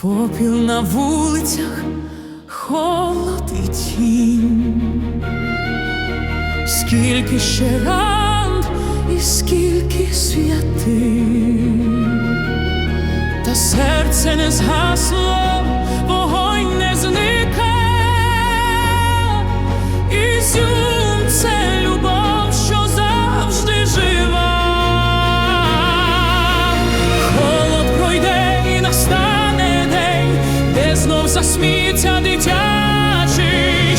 попіл на вулицях, холод і тінь. Скільки ще ран і скільки святин, та серце не згасло, засміється дитячий.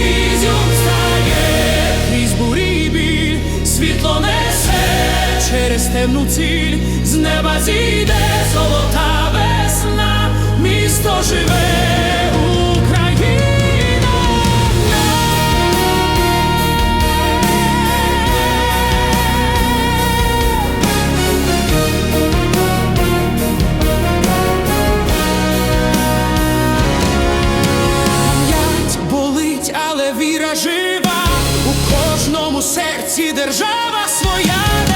Ізюм стає. Крізь бурі світло несе. Через темну ціль, з неба зійде золота весна, місто живе, Ці держава своя.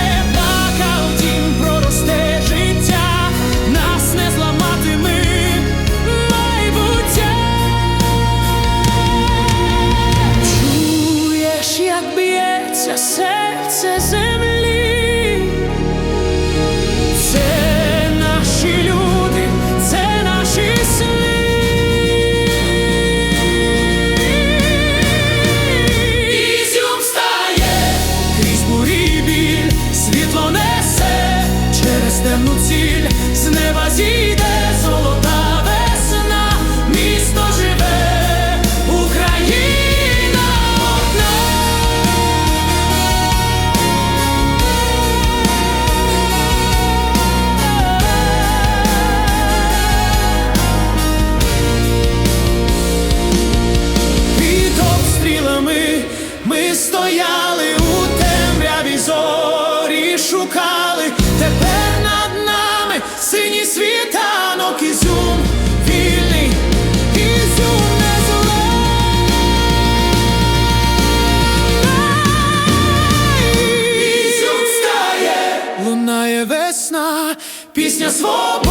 пісня свободи.